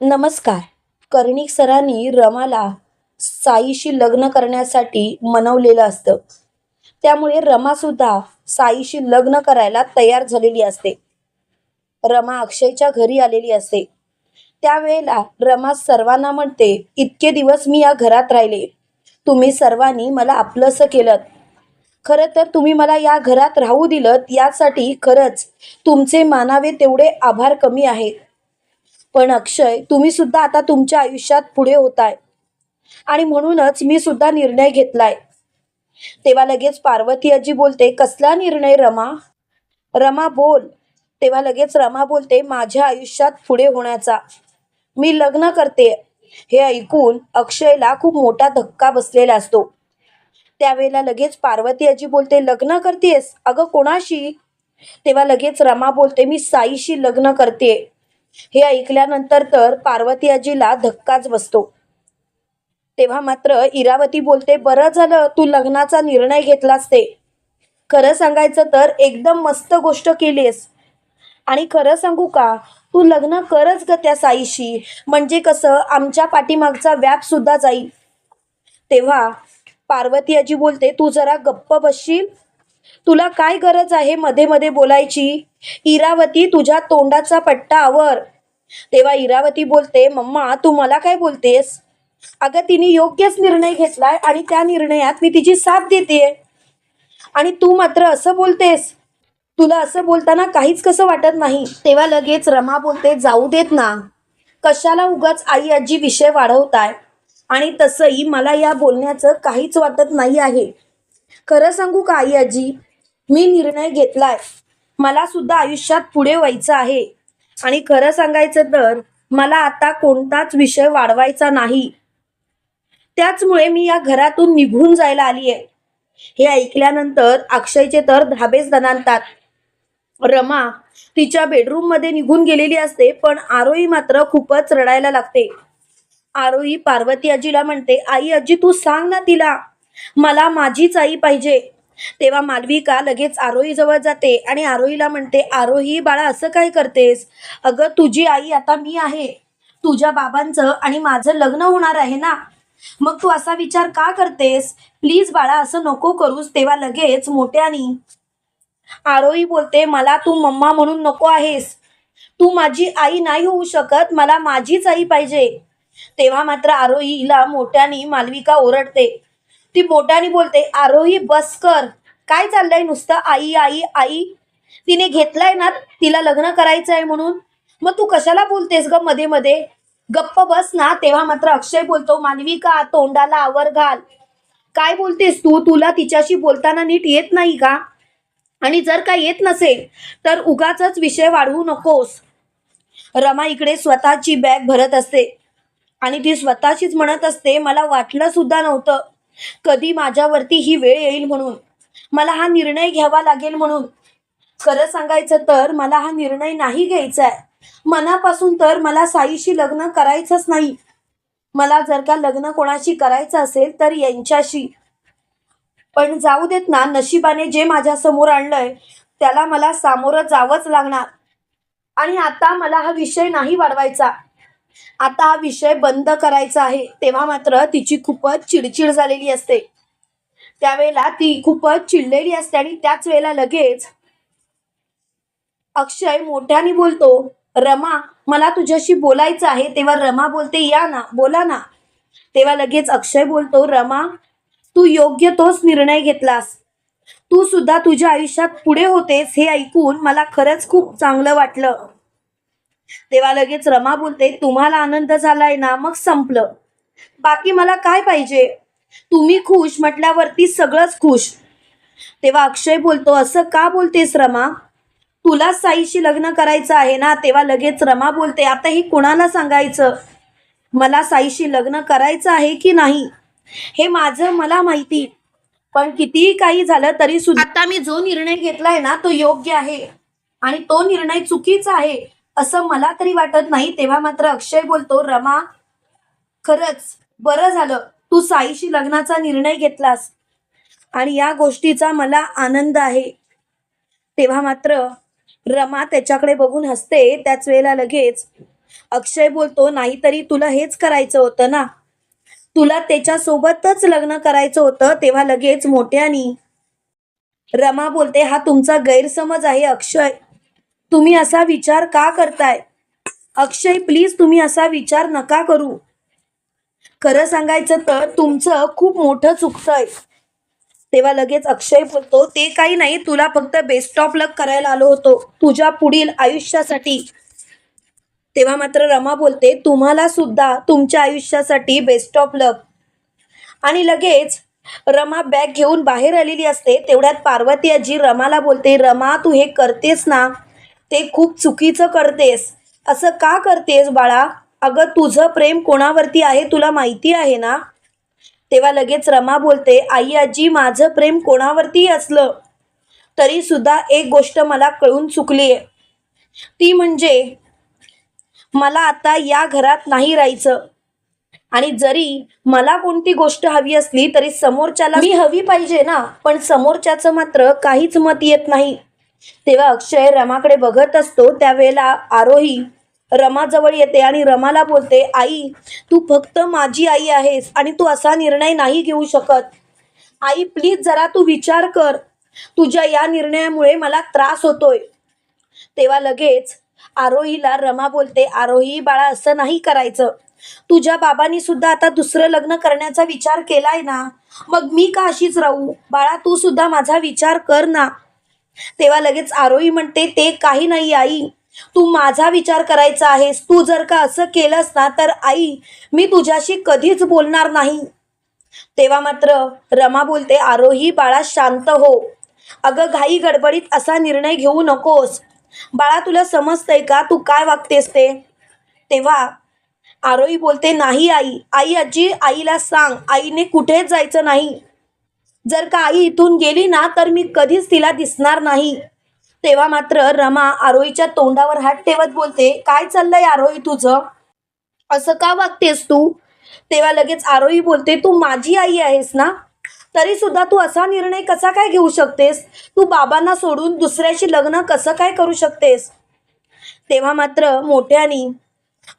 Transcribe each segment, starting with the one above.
नमस्कार. कर्णिक सरांनी रमाला साईशी लग्न करण्यासाठी मनवलेलं असतं. त्यामुळे रमासुद्धा साईशी लग्न करायला तयार झालेली असते. रमा अक्षयच्या घरी आलेली असते. त्यावेळेला रमा सर्वांना म्हणते इतके दिवस मी या घरात राहिले. तुम्ही सर्वांनी मला आपलंसं केलं. खरं तर तुम्ही मला या घरात राहू दिलं यासाठी खरंच तुमचे मानावे तेवढे आभार कमी आहेत. पण अक्षय तुम्ही सुद्धा आता तुमच्या आयुष्यात पुढे होताय. आणि म्हणूनच मी सुद्धा निर्णय घेतलाय. तेव्हा लगेच पार्वती आजी बोलते कसला निर्णय रमा? रमा बोल. तेव्हा लगेच रमा बोलते माझ्या आयुष्यात पुढे होण्याचा. मी लग्न करते. हे ऐकून अक्षयला खूप मोठा धक्का बसलेला असतो. त्यावेळेला लगेच पार्वती आजी बोलते लग्न करतेस? अगं कोणाशी? तेव्हा लगेच रमा बोलते मी साईशी लग्न करते हे ऐकल्यानंतर तर पार्वती आजीला धक्काच बसतो. तेव्हा मात्र इरावती बोलते बरं झालं तू लग्नाचा निर्णय घेतलास ते. खरं सांगायचं तर एकदम मस्त गोष्ट केलीस आणि खरं सांगू का तू लग्न करच ग त्या साईशी. म्हणजे कसं आमच्या पाठीमागचा व्याप सुद्धा जाईल. तेव्हा पार्वती आजी बोलते तू जरा गप्प बसशील? तुला काय गरज आहे मध्ये मध्ये बोलायची? इरावती तुझ्या तोंडाचा पट्टा आवर. तेव्हा इरावती बोलते मम्मा तू मला काय बोलतेस? अगं तिने योग्यच निर्णय घेतलाय आणि त्या निर्णयात मी तिची साथ देते. आणि तू मात्र असं बोलतेस? तुला असं बोलताना काहीच कसं वाटत नाही? तेव्हा लगेच रमा बोलते जाऊ देत ना. कशाला उगाच आई आजी विषय वाढवताय? आणि तसंही मला या बोलण्याचं काहीच वाटत नाही आहे. खरं सांगू का आई आजी? मी निर्णय घेतलाय. मला सुद्धा आयुष्यात पुढे व्हायचं आहे. आणि खरं सांगायचं तर मला आता कोणताच विषय वाढवायचा नाही. त्याचमुळे मी या घरातून निघून जायला आली आहे हे ऐकल्यानंतर अक्षयचे तर धाबेच दणाणतात. रमा तिच्या बेडरूममध्ये निघून गेलेली असते पण आरोही मात्र खूपच रडायला लागते. आरोही पार्वती आजीला म्हणते आई आजी तू सांग ना तिला. मला माझीच आई पाहिजे. तेव्हा मालविका लगेच आरोही जवळ जाते आणि आरोहीला म्हणते आरोही बाळा असं काय करतेस? अगं तुझी आई आता मी आहे. तुझ्या बाबांचं आणि माझं लग्न होणार आहे ना? मग तू असा विचार का करतेस? प्लीज बाळा असं नको करूस. तेव्हा लगेच मोठ्यानी आरोही बोलते मला तू मम्मा म्हणून नको आहेस. तू माझी आई नाही होऊ शकत. मला माझीच आई पाहिजे. तेव्हा मात्र आरोहीला मोठ्यानी मालविका ओरडते. ती बोटाने बोलते आरोही बस कर. काय चाललंय नुसतं? आई आई आई. तिने घेतलाय ना तिला लग्न करायचं आहे म्हणून. मग तू कशाला बोलतेस ग मध्ये मध्ये? गप्प बस ना तेव्हा मात्र अक्षय बोलतो मालविका तोंडाला आवर घाल. काय बोलतेस तू? तुला तिच्याशी बोलताना नीट येत नाही का? आणि जर का येत नसेल तर उगाच विषय वाढवू नकोस. रमा इकडे स्वतःची बॅग भरत असते. आणि ती स्वतःशीच म्हणत असते मला वाटलं सुद्धा नव्हतं कधी माझ्यावरती ही वेळ येईल म्हणून? मला हा निर्णय घ्यावा लागेल म्हणून? खरं सांगायचं तर मला हा निर्णय नाही घ्यायचा आहे मनापासून तर मला साईशी लग्न करायचंच नाही. मला जर का लग्न कोणाशी करायचं असेल तर यांच्याशी. पण जाऊ देत ना नशिबाने जे माझ्यासमोर आणलंय त्याला मला सामोरं जावंच लागणार. आणि आता मला हा विषय नाही वाढवायचा. आता हा विषय बंद करायचा आहे. तेव्हा मात्र तिची खूपच चिडचिड झालेली असते. त्यावेळेला ती खूपच चिडलेली असते आणि त्याच वेळेला लगेच अक्षय मोठ्याने बोलतो रमा मला तुझ्याशी बोलायचं आहे. तेव्हा रमा बोलते या ना बोला ना. तेव्हा लगेच अक्षय बोलतो रमा तू योग्य तोच निर्णय घेतलास. तू सुद्धा तुझ्या आयुष्यात पुढे होतेस हे ऐकून मला खरंच खूप चांगलं वाटलं. तेव्हा लगेच रमा बोलते तुम्हाला आनंद झालाय ना? मग संपलं. बाकी मला काय पाहिजे? तुम्ही खुश म्हटल्यावरती सगळंच खुश. तेव्हा अक्षय बोलतो असं का बोलतेस रमा? तुला साईशी लग्न करायचं आहे ना? तेव्हा लगेच रमा बोलते आता हे कुणाला सांगायचं? मला साईशी लग्न करायचं आहे की नाही? हे माझं मला माहिती. पण कितीही काही झालं तरी सुद्धा आता मी जो निर्णय घेतलाय ना तो योग्य आहे. आणि तो निर्णय चुकीचा आहे. असं मला तरी वाटत नाही. तेव्हा मात्र अक्षय बोलतो रमा खरंच बरं झालं. तू साईशी लग्नाचा निर्णय घेतलास आणि या गोष्टीचा मला आनंद आहे. तेव्हा मात्र रमा त्याच्याकडे बघून हसते. त्याच वेळेला लगेच अक्षय बोलतो नाहीतरी तुला हेच करायचं होतं ना? तुला त्याच्यासोबतच लग्न करायचं होतं? तेव्हा लगेच मोठ्यानी रमा बोलते हा तुमचा गैरसमज आहे अक्षय. तुम्ही असा विचार का करताय? अक्षय प्लीज तुम्ही असा विचार नका करू. खरं सांगायचं तर तुमचं खूप मोठं चुकतंय. तेव्हा लगेच अक्षय बोलतो ते काही नाही तुला फक्त बेस्ट ऑफ लक करायला आलो होतो तुझ्या पुढील आयुष्यासाठी. तेव्हा मात्र रमा बोलते तुम्हाला सुद्धा तुमच्या आयुष्यासाठी बेस्ट ऑफ लक आणि लगेच रमा बॅग घेऊन बाहेर आलेली असते तेवढ्यात पार्वती आजी रमाला बोलते रमा तू हे करतेस ना? ते खूप चुकीचं करतेस. असं का करतेस बाळा? अगं तुझं प्रेम कोणावरती आहे तुला माहिती आहे ना? तेव्हा लगेच रमा बोलते आई आजी माझं प्रेम कोणावरती असलं? तरी सुद्धा एक गोष्ट मला कळून चुकली आहे ती म्हणजे मला आता या घरात नाही राहायचं. आणि जरी मला कोणती गोष्ट हवी असली तरी समोरच्याला मी हवी पाहिजे ना. पण समोरच्याचं मात्र काहीच मत येत नाही. तेव्हा अक्षय रमाकडे बघत असतो. त्यावेळेला आरोही रमाजवळ येते आणि रमाला बोलते आई तू फक्त माझी आई आहेस आणि तू असा निर्णय नाही घेऊ शकत. आई प्लीज जरा तू विचार कर. तुझ्या या निर्णयामुळे मला त्रास होतोय. तेव्हा लगेच आरोहीला रमा बोलते आरोही बाळा असं नाही करायचं. तुझ्या बाबांनी सुद्धा आता दुसरं लग्न करण्याचा विचार केलाय ना? मग मी का अशीच राहू? बाळा तू सुद्धा माझा विचार कर ना. तेव्हा लगेच आरोही म्हणते ते काही नाही आई. तू माझा विचार करायचा आहेस. तू जर का असं केलंस ना तर आई मी तुझ्याशी कधीच बोलणार नाही. तेव्हा मात्र रमा बोलते आरोही बाळा शांत हो. अगं घाई गडबडीत असा निर्णय घेऊ नकोस. बाळा तुला समजतंय का? तू काय वागतेस ते? तेव्हा आरोही बोलते नाही आई. आई आजी आईला सांग. आईने कुठेच जायचं नाही. जर का आई इथून गेली ना तर मी कधीच तिला दिसणार नाही. तेव्हा मात्र रमा आरोहीच्या तोंडावर हात ठेवत बोलते काय चाललंय आरोही तुझं? असं का वागतेस तू? तेव्हा लगेच आरोही बोलते तू माझी आई आहेस ना? तरी सुद्धा तू असा निर्णय कसा काय घेऊ शकतेस? तू बाबांना सोडून दुसऱ्याशी लग्न कसं काय करू शकतेस? तेव्हा मात्र मोठ्यानी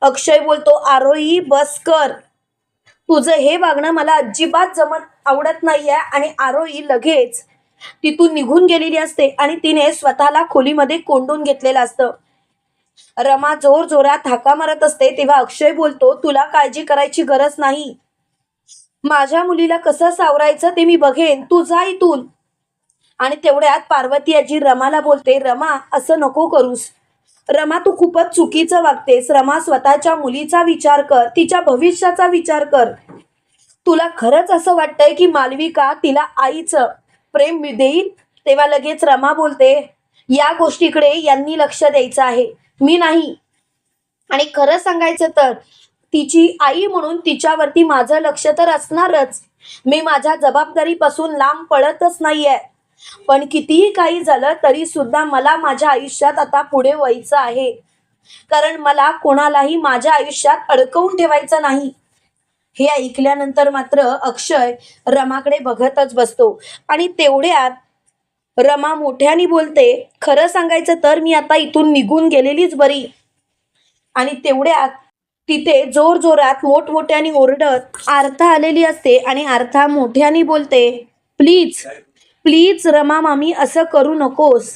अक्षय बोलतो आरोही बस कर. तुझं हे वागणं मला अजिबात जमत आवडत नाहीये आणि आरोही लगेच तिथून निघून गेलेली असते आणि तिने स्वतःला खोलीमध्ये कोंडून घेतलेलं असतं. रमा जोर जोरात हाका मारत असते तेव्हा अक्षय बोलतो तुला काळजी करायची गरज नाही. माझ्या मुलीला कसं सावरायचं ते मी बघेन. तू जा इथून. आणि तेवढ्यात पार्वती आजी रमाला बोलते रमा असं नको करूस. रमा तू खूपच चुकीचं वागतेस. रमा स्वतःच्या मुलीचा विचार कर. तिच्या भविष्याचा विचार कर. तुला खरंच असं वाटतंय की मालविका तिला आईचं प्रेम देईल? तेव्हा लगेच रमा बोलते या गोष्टीकडे यांनी लक्ष द्यायचं आहे. मी नाही. आणि खरं सांगायचं तर तिची आई म्हणून तिच्यावरती माझं लक्ष तर असणारच. मी माझ्या जबाबदारीपासून लांब पळतच नाहीये. पण कितीही काही झालं तरी सुद्धा मला माझ्या आयुष्यात आता पुढे व्हायचं आहे. कारण मला कोणालाही माझ्या आयुष्यात अडकवून ठेवायचं नाही. हे ऐकल्यानंतर मात्र अक्षय रमाकडे बघतच बसतो. आणि तेवढ्यात रमा मोठ्याने बोलते खरं सांगायचं तर मी आता इथून निघून गेलेलीच बरी. आणि तेवढ्यात तिथे जोर जोरात मोठमोठ्याने ओरडत आर्था आलेली असते आणि आर्था मोठ्याने बोलते प्लीज प्लीज रमा मामी असं करू नकोस.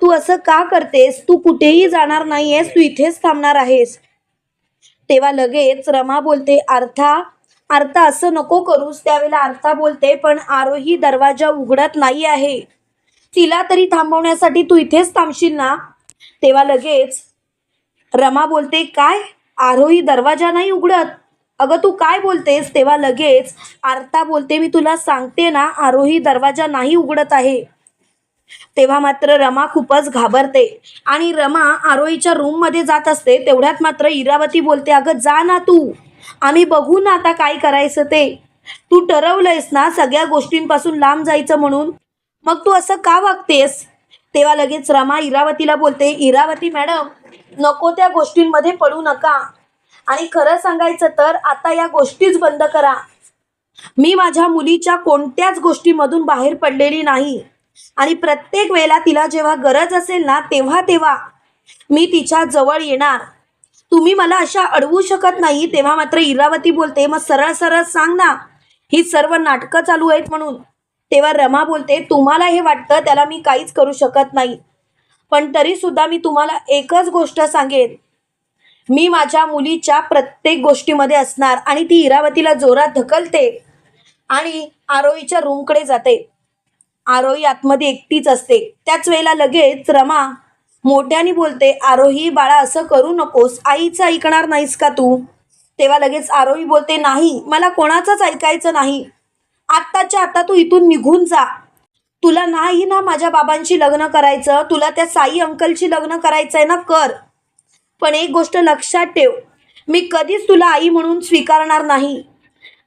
तू असं का करतेस? तू कुठेही जाणार नाहीयेस तू इथेच थांबणार आहेस. तेव्हा लगेच रमा बोलते अर्था अर्था असं नको करूस. त्यावेळेला अर्था बोलते पण आरोही दरवाजा उघडत नाही आहे. तिला तरी थांबवण्यासाठी तू इथेच थांबशील ना? तेव्हा लगेच रमा बोलते काय? आरोही दरवाजा नाही उघडत? अगं तू काय बोलतेस? तेव्हा लगेच आर्ता बोलते मी तुला सांगते ना आरोही दरवाजा नाही उघडत आहे. तेव्हा मात्र रमा खूपच घाबरते. आणि रमा आरोहीच्या रूममध्ये जात असते तेवढ्यात मात्र इरावती बोलते अगं जा ना तू. आम्ही बघू ना आता काय करायचं ते. तू ठरवलंयस ना सगळ्या गोष्टींपासून लांब जायचं म्हणून. मग तू असं का वागतेस? तेव्हा लगेच रमा इरावतीला बोलते इरावती मॅडम नको त्या गोष्टींमध्ये पडू नका. आणि खरं सांगायचं तर आता या गोष्टीच बंद करा. मी माझ्या मुलीच्या कोणत्याच गोष्टीमधून बाहेर पडलेली नाही. आणि प्रत्येक वेळेला तिला जेव्हा गरज असेल ना तेव्हा तेव्हा मी तिच्या जवळ येणार. तुम्ही मला अशा अडवू शकत नाही तेव्हा मात्र इरावती बोलते मग सरळ सरळ सांग ना ही सर्व नाटकं चालू आहेत म्हणून. तेव्हा रमा बोलते तुम्हाला हे वाटतं त्याला मी काहीच करू शकत नाही. पण तरी सुद्धा मी तुम्हाला एकच गोष्ट सांगेन मी माझ्या मुलीच्या प्रत्येक गोष्टीमध्ये असणार आणि ती इरावतीला जोरात ढकलते आणि आरोईच्या रूमकडे जाते. आरोही आतमध्ये एकटीच असते. त्याच वेळेला लगेच रमा मोठ्याने बोलते आरोही बाळा असं करू नकोस. आईचं ऐकणार नाहीस का तू? तेव्हा लगेच आरोही बोलते नाही मला कोणाचंच ऐकायचं नाही. आत्ताच्या आता तू इथून निघून जा. तुला नाही ना माझ्या बाबांशी लग्न करायचं? तुला त्या साई अंकलशी लग्न करायचंय ना? कर. पण एक गोष्ट लक्षात ठेव. मी कधीच तुला आई म्हणून स्वीकारणार नाही.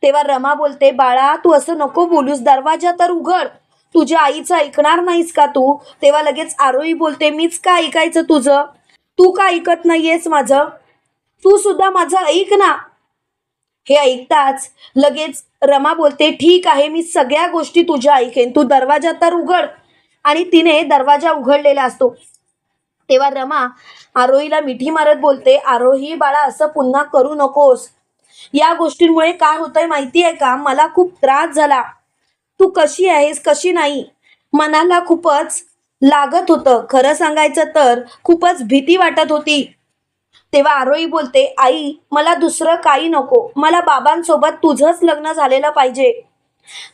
तेव्हा रमा बोलते बाळा तू असं नको बोलूस. दरवाजा तर उघड. तुझ्या आईचं ऐकणार नाहीस का तू? तेव्हा लगेच आरोही बोलते मीच का ऐकायचं तुझं? तू का ऐकत नाहीयेस माझं? तू सुद्धा माझं ऐक ना. हे ऐकताच लगेच रमा बोलते ठीक आहे मी सगळ्या गोष्टी तुझ्या ऐकेन. तू दरवाजा तर उघड. आणि तिने दरवाजा उघडलेला असतो. तेव्हा रमा आरोहीला मिठी मारत बोलते आरोही बाळा असं पुन्हा करू नकोस. या गोष्टींमुळे काय होतंय माहिती आहे का? मला खूप त्रास झाला. तू कशी आहेस कशी नाही? मनाला खूपच लागत होतं. खरं सांगायचं तर खूपच भीती वाटत होती. तेव्हा आरोही बोलते आई मला दुसरं काही नको. मला बाबांसोबत तुझंच लग्न झालेलं पाहिजे.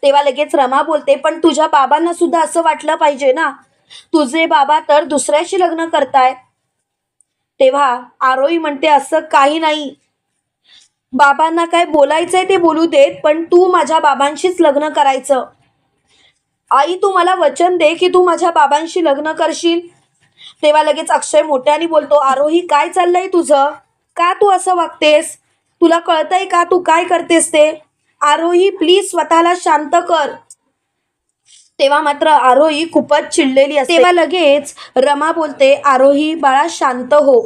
तेव्हा लगेच रमा बोलते पण तुझ्या बाबांना सुद्धा असं वाटलं पाहिजे ना? तुझे बाबा तर दुसऱ्याशी लग्न करताय. तेव्हा आरोही म्हणते असं काही नाही. बाबांना काय बोलायचंय ते बोलू देत पण तू माझ्या बाबांशीच लग्न करायचं. आई तू मला वचन दे की तू माझ्या बाबांशी लग्न करशील? तेव्हा लगेच अक्षय मोठ्याने बोलतो आरोही काय चाललंय तुझं? का तू असं वागतेस? तुला कळतंय का तू काय करतेस ते? आरोही प्लीज स्वतःला शांत कर. तेव्हा मात्र आरोही खूपच चिडलेली असते. तेव्हा लगेच रमा बोलते आरोही बाळा शांत हो.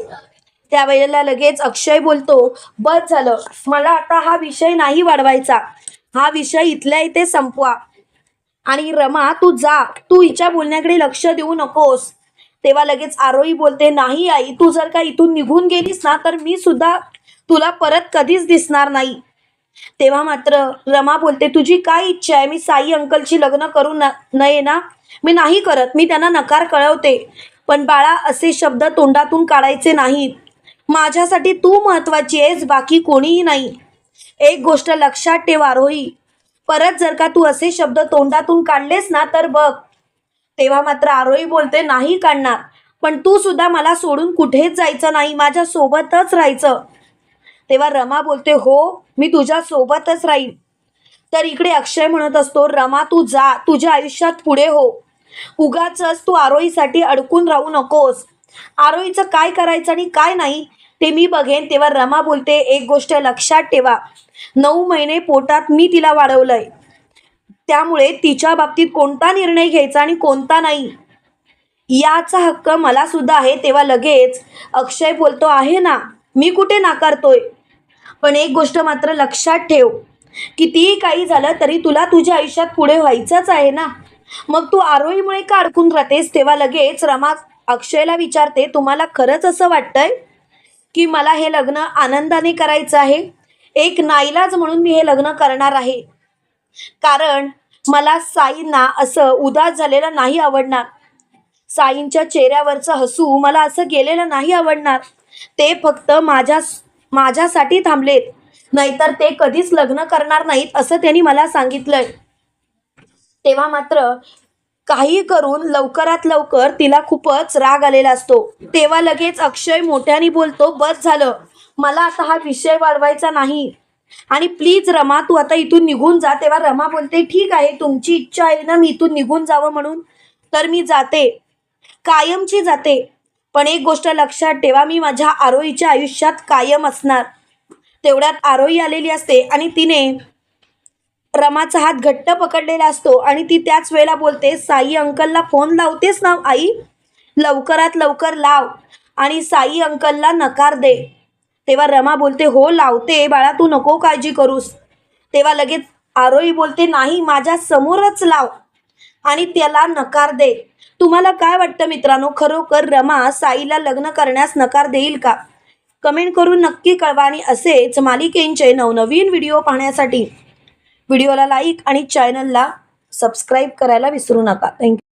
त्यावेळेला लगेच अक्षय बोलतो बस झालं. मला आता हा विषय नाही वाढवायचा. हा विषय इथल्या इथे संपवा. आणि रमा तू जा. तू हिच्या बोलण्याकडे लक्ष देऊ नकोस. तेव्हा लगेच आरोही बोलते नाही आई तू जर का इथून निघून गेलीस ना तर मी सुद्धा तुला परत कधीच दिसणार नाही. तेव्हा मात्र रमा बोलते तुझी काय इच्छा आहे? मी साई अंकलची लग्न करू न नये ना? मी नाही करत. मी त्यांना नकार कळवते. पण बाळा असे शब्द तोंडातून काढायचे नाहीत. माझ्यासाठी तू महत्वाची आहेस बाकी कोणीही नाही. एक गोष्ट लक्षात ठेव आरोही. परत जर का तू असे शब्द तोंडातून काढलेस ना तर बघ. तेव्हा मात्र आरोही बोलते नाही काढणार. पण तू सुद्धा मला सोडून कुठेच जायचं नाही. माझ्या सोबतच राहायचं. तेव्हा रमा बोलते हो मी तुझ्या सोबतच राहील तर इकडे अक्षय म्हणत असतो रमा तू जा तुझ्या आयुष्यात पुढे हो. उगाच तू आरोहीसाठी अडकून राहू नकोस. आरोहीचं काय करायचं आणि काय नाही ते मी बघेन. तेव्हा रमा बोलते एक गोष्ट लक्षात ठेवा. नऊ महिने पोटात मी तिला वाढवलंय. त्यामुळे तिच्या बाबतीत कोणता निर्णय घ्यायचा आणि कोणता नाही? याचा हक्क मला सुद्धा आहे. तेव्हा लगेच अक्षय बोलतो आहे ना मी कुठे नाकारतोय? पण एक गोष्ट मात्र लक्षात ठेव. कितीही काही झालं तरी तुला तुझ्या आयुष्यात पुढे व्हायचंच आहे ना? मग तू आरोहीमुळे का अडकून राहतेस? तेव्हा लगेच रमा अक्षयला विचारते तुम्हाला खरंच असं वाटतंय की मला हे लग्न आनंदाने करायचं आहे? एक नाईलाज म्हणून मी हे लग्न करणार आहे. कारण मला साईंना असं उदास झालेलं नाही आवडणार. साईंच्या चेहऱ्यावरचं हसू मला असं गेलेलं नाही आवडणार. ते फक्त माझ्या माझ्यासाठी थांबलेत. नाहीतर ते कधीच लग्न करणार नाहीत असं त्यांनी मला सांगितलंय. तेव्हा मात्र काही करून लवकरात लवकर तिला खूपच राग आलेला असतो. तेव्हा लगेच अक्षय मोठ्याने बोलतो बस झालं. मला आता हा विषय वाढवायचा नाही. आणि प्लीज रमा तू आता इथून निघून जा. तेव्हा रमा बोलते ठीक आहे तुमची इच्छा आहे ना मी इथून निघून जावं म्हणून? तर मी जाते. कायमची जाते. पण एक गोष्ट लक्षात ठेवा मी माझ्या आरोईच्या आयुष्यात कायम असणार. तेवढ्यात आरोई आलेली असते आणि तिने रमाचा हात घट्ट पकडलेला असतो आणि ती त्याच वेळेला बोलते साई अंकलला फोन लावतेस ना आई? लवकरात लवकर लाव आणि साई अंकलला नकार दे. तेव्हा रमा बोलते हो लावते बाळा तू नको काळजी करूस. तेव्हा लगेच आरोई बोलते नाही माझ्या समोरच लाव आणि त्याला नकार दे. तुम्हाला काय वाटतं मित्रांनो? खरोखर रमा साईला लग्न करण्यास नकार देईल का? कमेंट करून नक्की कळवा आणि असेच मालिकेंचे नवनवीन व्हिडिओ पाहण्यासाठी. व्हिडिओला लाईक आणि चॅनलला सबस्क्राईब करायला विसरू नका. थँक्यू.